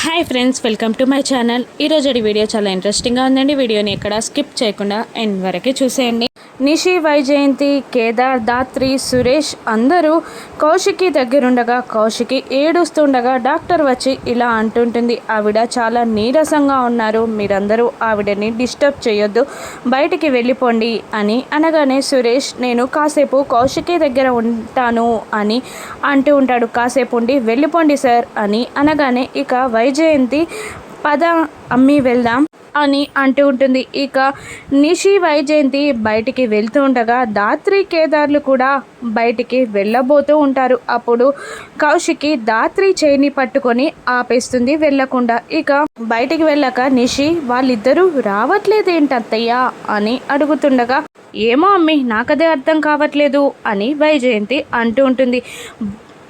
Hi friends welcome to my channel. ఈరోజు video చాలా ఇంట్రెస్టింగ్గా ఉందండి. వీడియోని ఇక్కడ స్కిప్ చేయకుండా ఎండ్ వరకే చూసేయండి. నిషి వైజయంతి కేదార్ దాత్రి సురేష్ అందరూ కౌశికి దగ్గరుండగా కౌశికి ఏడుస్తుండగా డాక్టర్ వచ్చి ఇలా అంటుంటుంది. ఆవిడ చాలా నీరసంగా ఉన్నారు. మీరందరూ ఆవిడని డిస్టర్బ్ చేయొద్దు. బయటికి వెళ్ళిపోండి అని అనగానే సురేష్ నేను కాసేపు కౌశికి దగ్గర ఉంటాను అని అంటూ ఉంటాడు. కాసేపు ఉండి వెళ్ళిపోండి సార్ అని అనగానే ఇక వైజయంతి పద అమ్మి వెళ్దాం. అని అంటూ ఉంటుంది. ఇక నిషి వైజయంతి బయటికి వెళ్తూ ఉండగా దాత్రి కేదార్లు కూడా బయటికి వెళ్ళబోతూ ఉంటారు. అప్పుడు కౌశికి దాత్రి చేయిని పట్టుకొని ఆపేస్తుంది వెళ్ళకుండా. ఇక బయటికి వెళ్ళాక నిషి వాళ్ళిద్దరూ రావట్లేదేంటి అత్తయ్య? అని అడుగుతుండగా ఏమో అమ్మి నాకదే అర్థం కావట్లేదు అని వైజయంతి అంటూ ఉంటుంది.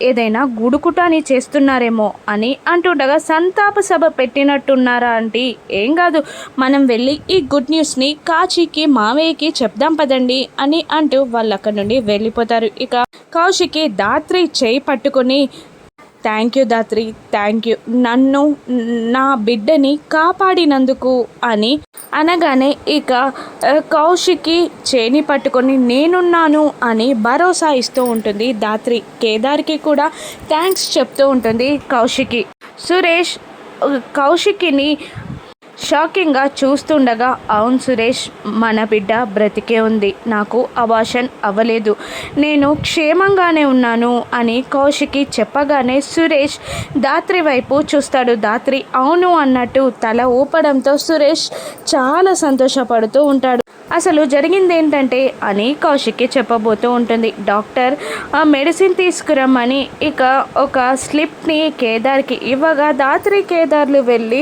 ఏదైనా గుడుకుటాని చేస్తున్నారేమో అని అంటుండగా సంతాప సభ పెట్టినట్టున్నారా అంటే? ఏం కాదు. మనం వెళ్ళి ఈ గుడ్ న్యూస్ని కాచికి మావయ్యకి చెప్దాం పదండి అని అంటూ వాళ్ళు అక్కడి నుండి వెళ్ళిపోతారు. ఇక కౌశికి దాత్రి చేయి పట్టుకొని thank you Dhatri thank you. నన్ను నా బిడ్డని కాపాడినందుకు అని అనగానే ఇక కౌశికి చేని పట్టుకొని నేనున్నాను అని భరోసా ఇస్తూ ఉంటుంది దాత్రి. కేదార్కి కూడా థ్యాంక్స్ చెప్తూ ఉంటుంది కౌశికి సురేష్ కౌశికిని షాకింగ్గా చూస్తుండగా అవును సురేష్ మన బిడ్డ బ్రతికే ఉంది. నాకు అబాషన్ అవ్వలేదు. నేను క్షేమంగానే ఉన్నాను అని కౌశికి చెప్పగానే సురేష్ దాత్రి వైపు చూస్తాడు. దాత్రి అవును అన్నట్టు తల ఊపడంతో సురేష్ చాలా సంతోషపడుతూ ఉంటాడు. అసలు జరిగింది ఏంటంటే అని కౌశిక్కి చెప్పబోతూ ఉంటుంది. డాక్టర్ ఆ మెడిసిన్ తీసుకురమ్మని ఇక ఒక స్లిప్ని కేదార్కి ఇవ్వగా దాత్రి కేదార్లు వెళ్ళి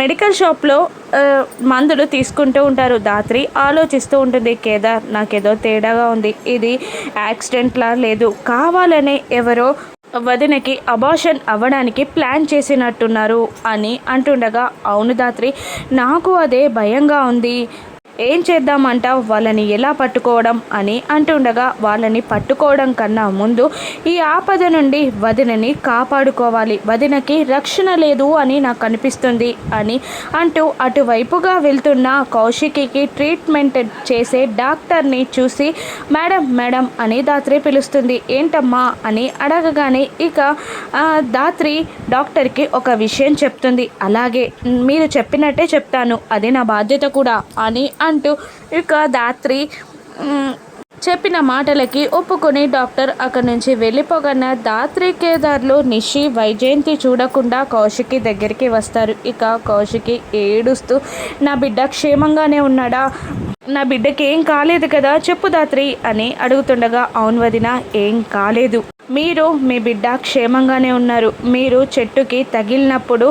మెడికల్ షాప్లో మందులు తీసుకుంటూ ఉంటారు దాత్రి. ఆలోచిస్తూ ఉంటుంది కేదార్ నాకేదో తేడాగా ఉంది. ఇది యాక్సిడెంట్లా లేదు. కావాలనే ఎవరో వదినకి అబాషన్ అవ్వడానికి ప్లాన్ చేసినట్టున్నారు అని అంటుండగా అవును దాత్రి నాకు అదే భయంగా ఉంది. ఏం చేద్దామంటావు వాళ్ళని ఎలా పట్టుకోవడం అని అంటుండగా వాళ్ళని పట్టుకోవడం కన్నా ముందు ఈ ఆపద నుండి వదినని కాపాడుకోవాలి. వదినకి రక్షణ లేదు అని నాకు అనిపిస్తుంది అని అంటూ అటువైపుగా వెళ్తున్న కౌశికికి ట్రీట్మెంట్ చేసే డాక్టర్ని చూసి మేడం మేడం అని దాత్రి పిలుస్తుంది. ఏంటమ్మా? అని అడగగానే ఇక దాత్రి డాక్టర్కి ఒక విషయం చెప్తుంది. అలాగే మీరు చెప్పినట్టే చెప్తాను. అది నా బాధ్యత కూడా అని అంటూ ఇక దాత్రి చెప్పిన మాటలకి ఒప్పుకొని డాక్టర్ అక్కడి నుంచి వెళ్ళిపోగానే దాత్రి కేదార్లు నిషి వైజయంతి చూడకుండా కౌశికి దగ్గరికి వస్తారు. ఇక కౌశికి ఏడుస్తూ నా బిడ్డ క్షేమంగానే ఉన్నాడా? నా బిడ్డకి ఏం కాలేదు కదా? చెప్పు దాత్రి అని అడుగుతుండగా అవును వదిన ఏం కాలేదు. మీరు మీ బిడ్డ క్షేమంగానే ఉన్నారు. మీరు చెట్టుకి తగిలినప్పుడు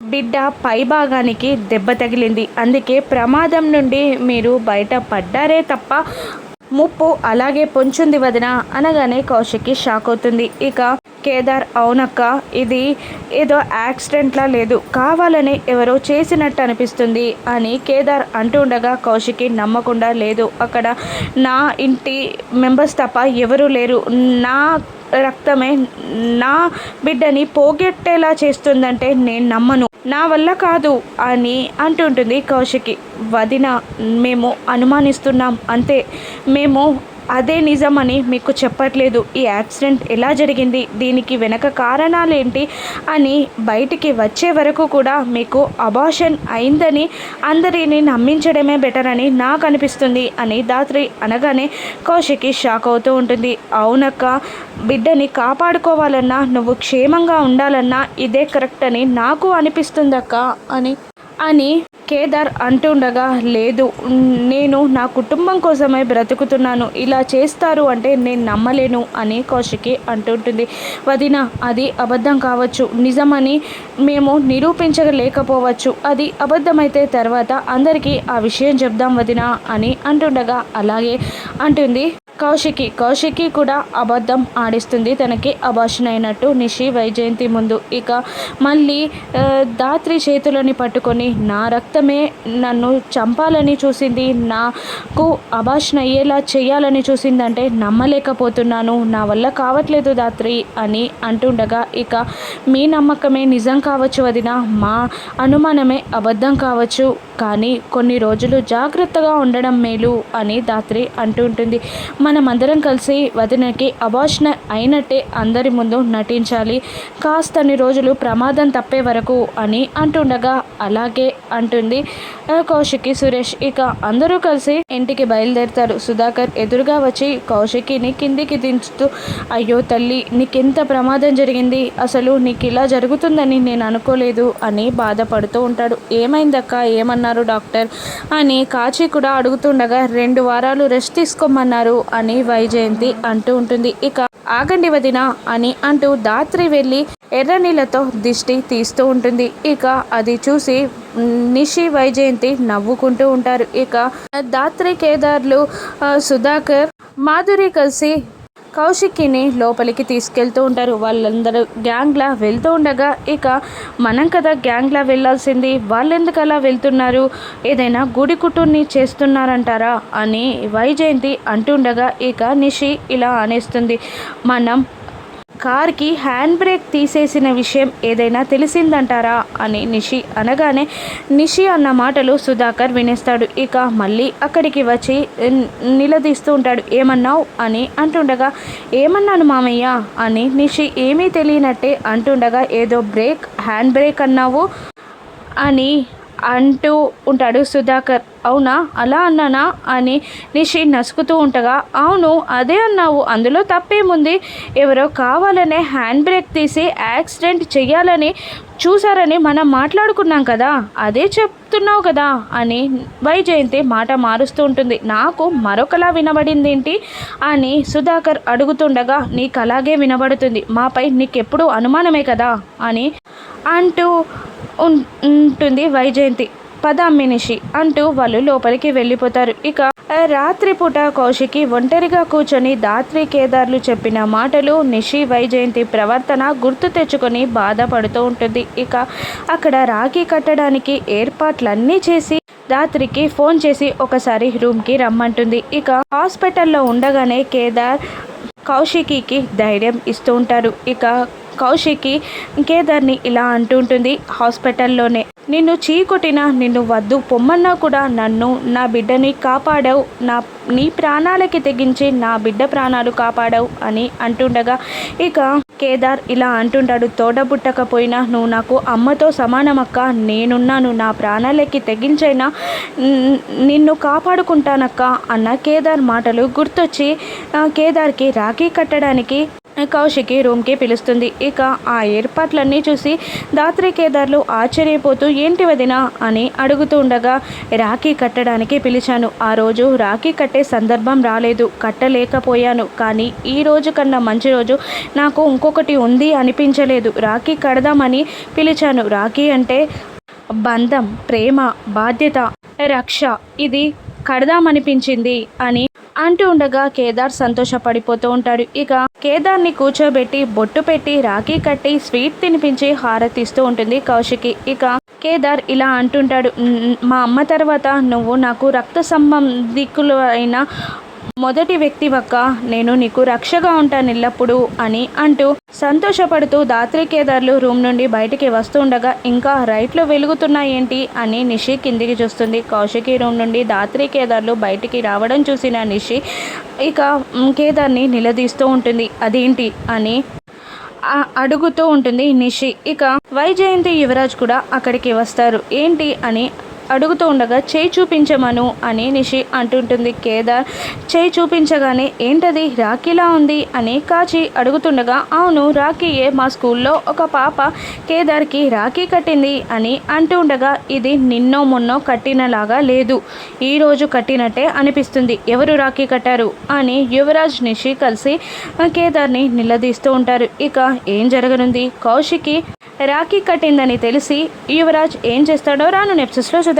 బిడ్డ పైభాగానికి దెబ్బ తగిలింది. అందుకే ప్రమాదం నుండి మీరు బయట పడ్డారే తప్ప ముప్పు అలాగే పొంచుంది వదిన అనగానే కౌశికి షాక్ అవుతుంది. ఇక కేదార్ అవునక్క ఇది ఏదో యాక్సిడెంట్లా లేదు. కావాలని ఎవరో చేసినట్టు అనిపిస్తుంది అని కేదార్ అంటుండగా కౌశికి నమ్మకుండా లేదు. అక్కడ నా ఇంటి మెంబర్స్ తప్ప ఎవరూ లేరు. నా రక్తమే నా బిడ్డని పోగొట్టేలా చేస్తుందంటే నేను నమ్మను. నా వల్ల కాదు అని అంటుంటుంది కౌశికి. వదిన మేము అనుమానిస్తున్నాం. అంతే. మేము అదే నిజమని మీకు చెప్పట్లేదు. ఈ యాక్సిడెంట్ ఎలా జరిగింది? దీనికి వెనక కారణాలు ఏంటి అని బయటికి వచ్చే వరకు కూడా మీకు అబాషన్ అయిందని అందరిని నమ్మించడమే బెటర్ అని నాకు అనిపిస్తుంది అని దాత్రి అనగానే కౌశికి షాక్ అవుతూ ఉంటుంది. అవునక్క బిడ్డని కాపాడుకోవాలన్నా నువ్వు క్షేమంగా ఉండాలన్నా ఇదే కరెక్ట్ అని నాకు అనిపిస్తుందక్క అని అని కేదార్ అంటుండగా లేదు నేను నా కుటుంబం కోసమే బ్రతుకుతున్నాను. ఇలా చేస్తారు అంటే నేను నమ్మలేను అని కౌశికి అంటుంటుంది. వదిన అది అబద్ధం కావచ్చు. నిజమని మేము నిరూపించలేకపోవచ్చు. అది అబద్ధమైతే తర్వాత అందరికీ ఆ విషయం చెప్దాం వదిన అని అంటుండగా అలాగే అంటుంది. కౌశికి. కౌశికి కూడా అబద్ధం ఆడిస్తుంది. తనకి అభాషణ అయినట్టు నిషి వైజయంతి ముందు. ఇక మళ్ళీ దాత్రి చేతులని పట్టుకొని నా రక్తమే నన్ను చంపాలని చూసింది. నాకు అభాషణ అయ్యేలా చేయాలని చూసిందంటే నమ్మలేకపోతున్నాను. నా వల్ల కావట్లేదు దాత్రి అని అంటుండగా ఇక మీ నమ్మకమే నిజం కావచ్చు వదిన. మా అనుమానమే అబద్ధం కావచ్చు. కానీ కొన్ని రోజులు జాగ్రత్తగా ఉండడం మేలు అని దాత్రి అంటుంటుంది. మనమందరం కలిసి వదినకి అభాషణ అయినట్టే అందరి ముందు నటించాలి. కాస్తని రోజులు ప్రమాదం తప్పే వరకు అని అంటుండగా అలాగే అంటుంది. కౌశికి సురేష్ ఇక అందరూ కలిసి ఇంటికి బయలుదేరుతారు. సుధాకర్ ఎదురుగా వచ్చి కౌశికిని కిందికి దించుతూ అయ్యో తల్లి నీకెంత ప్రమాదం జరిగింది? అసలు నీకు ఇలా జరుగుతుందని నేను అనుకోలేదు అని బాధపడుతూ ఉంటాడు. ఏమైందక్క? ఏమన్నారు డాక్టర్? అని కాచి కూడా అడుగుతుండగా రెండు వారాలు రెస్ట్ తీసుకోమన్నారు అని వైజయంతి అంటూ ఉంటుంది. ఇక ఆగండి వదిన అని అంటూ దాత్రి వెళ్ళి ఎర్ర నీళ్ళతో దిష్టి తీస్తూ ఉంటుంది. ఇక అది చూసి నిషి వైజయంతి నవ్వుకుంటూ ఉంటారు. ఇక దాత్రి కేదార్లు సుధాకర్ మాధురి కలిసి కౌశికిని లోపలికి తీసుకెళ్తూ ఉంటారు. వాళ్ళందరూ గ్యాంగ్లా వెళ్తూ ఉండగా ఇక మనం కదా గ్యాంగ్లా వెళ్ళాల్సింది వాళ్ళెందుకు అలా వెళ్తున్నారు? ఏదైనా గుడి కుటుంని చేస్తున్నారంటారా? అని వైజయంతి అంటుండగా ఇక నిషి ఇలా అనేస్తుంది. మనం కార్కి హ్యాండ్ బ్రేక్ తీసేసిన విషయం ఏదైనా తెలిసిందంటారా అని నిషి అనగానే నిషి అన్న మాటలు సుధాకర్ వినేస్తాడు. ఇక మళ్ళీ అక్కడికి వచ్చి నిలదీస్తూ ఉంటాడు. ఏమన్నావు? అని అంటుండగా ఏమన్నాను మామయ్య? అని నిషి ఏమీ తెలియనట్టే అంటుండగా ఏదో బ్రేక్ హ్యాండ్ బ్రేక్ అన్నావు? అని అంటూ ఉంటాడు సుధాకర్. అవునా? అలా అన్నానా? అని నిషి నసుకుతూ ఉంటగా అవును అదే అన్నావు. అందులో తప్పేముంది? ఎవరో కావాలనే హ్యాండ్ బ్రేక్ తీసి యాక్సిడెంట్ చెయ్యాలని చూసారని మనం మాట్లాడుకున్నాం కదా. అదే చెప్తున్నావు కదా అని వైజయంతి మాట మారుస్తూ ఉంటుంది. నాకు మరొకలా వినబడింది ఏంటి అని సుధాకర్ అడుగుతుండగా నీకు అలాగే వినబడుతుంది. మాపై నీకెప్పుడు అనుమానమే కదా అని అంటూ ఉంటుంది వైజయంతి. పద మినిషి అంటూ వాళ్ళు లోపలికి వెళ్ళిపోతారు. ఇక రాత్రిపూట కౌశికి ఒంటరిగా కూర్చొని దాత్రి కేదార్లు చెప్పిన మాటలు నిషి వైజయంతి ప్రవర్తన గుర్తు తెచ్చుకొని బాధపడుతూ ఉంటుంది. ఇక అక్కడ రాఖీ కట్టడానికి ఏర్పాట్లన్నీ చేసి రాత్రికి ఫోన్ చేసి ఒకసారి రూమ్కి రమ్మంటుంది. ఇక హాస్పిటల్లో ఉండగానే కేదార్ కౌశికికి ధైర్యం ఇస్తూ ఉంటారు. ఇక కౌశికి కేదార్ని ఇలా అంటుంటుంది హాస్పిటల్లోనే నిన్ను చీకొట్టినా నిన్ను వద్దు. పొమ్మన్నా కూడా నన్ను నా బిడ్డని కాపాడావు. నా నీ ప్రాణాలకి తెగించి నా బిడ్డ ప్రాణాలు కాపాడావు అని అంటుండగా ఇక కేదార్ ఇలా అంటుంటాడు. తోడబుట్టకపోయినా నువ్వు నాకు అమ్మతో సమానమక్క నేనున్నాను. నా ప్రాణాలకి తెగించైనా నిన్ను కాపాడుకుంటానక్క అన్న కేదార్ మాటలు గుర్తొచ్చి కేదార్కి రాఖీ కట్టడానికి కౌశికి రూమ్కి పిలుస్తుంది. ఇక ఆ ఏర్పాట్లన్నీ చూసి దాత్రి కేదార్లు ఆశ్చర్యపోతూ ఏంటి వదిన? అని అడుగుతూ ఉండగా రాఖీ కట్టడానికి పిలిచాను. ఆ రోజు రాఖీ కట్టే సందర్భం రాలేదు. కట్టలేకపోయాను. కానీ ఈ రోజు కన్నా మంచి రోజు. నాకు ఇంకొకటి ఉంది అనిపించలేదు. రాఖీ కడదామని పిలిచాను. రాఖీ అంటే బంధం ప్రేమ బాధ్యత రక్ష. ఇది కడదామనిపించింది అని అంటూ ఉండగా కేదార్ సంతోషపడిపోతూ ఉంటాడు. ఇక కేదార్ని కూర్చోబెట్టి బొట్టు పెట్టి రాఖీ కట్టి స్వీట్ తినిపించి హారతిస్తూ ఉంటుంది కౌశికి. ఇక కేదార్ ఇలా అంటుంటాడు మా అమ్మ తర్వాత నువ్వు నాకు రక్త సంబంధికులు అయిన మొదటి వ్యక్తి వక్క నేను నీకు రక్షగా ఉంటాను ఎల్లప్పుడూ అని అంటూ సంతోషపడుతూ దాత్రి కేదార్లు రూమ్ నుండి బయటికి వస్తుండగా ఇంకా రైట్లు వెలుగుతున్నాయేంటి అని నిషి కిందికి చూస్తుంది. కౌశికి రూమ్ నుండి దాత్రి కేదార్లు బయటికి రావడం చూసిన నిషి ఇక కేదార్ని నిలదీస్తూ ఉంటుంది. అదేంటి? అని అడుగుతూ ఉంటుంది నిషి. ఇక వైజయంతి యువరాజ్ కూడా అక్కడికి వస్తారు. ఏంటి? అని అడుగుతూ ఉండగా చేయి చూపించమను అని నిషి అంటుంటుంది. కేదార్ చేయి చూపించగానే ఏంటది? రాఖీలా ఉంది? అని కాచి అడుగుతుండగా అవును రాఖీయే మా స్కూల్లో. ఒక పాప కేదార్కి రాఖీ కట్టింది అని అంటూ ఉండగా ఇది నిన్నో మొన్నో కట్టినలాగా లేదు. ఈ రోజు కట్టినట్టే అనిపిస్తుంది. ఎవరు రాఖీ కట్టారు? అని యువరాజ్ నిషి కలిసి కేదార్ని నిలదీస్తూ ఉంటారు. ఇక ఏం జరగనుంది? కౌశికి రాఖీ కట్టిందని తెలిసి యువరాజ్ ఏం చేస్తాడో రాను నెప్సెస్లో చూద్దాం.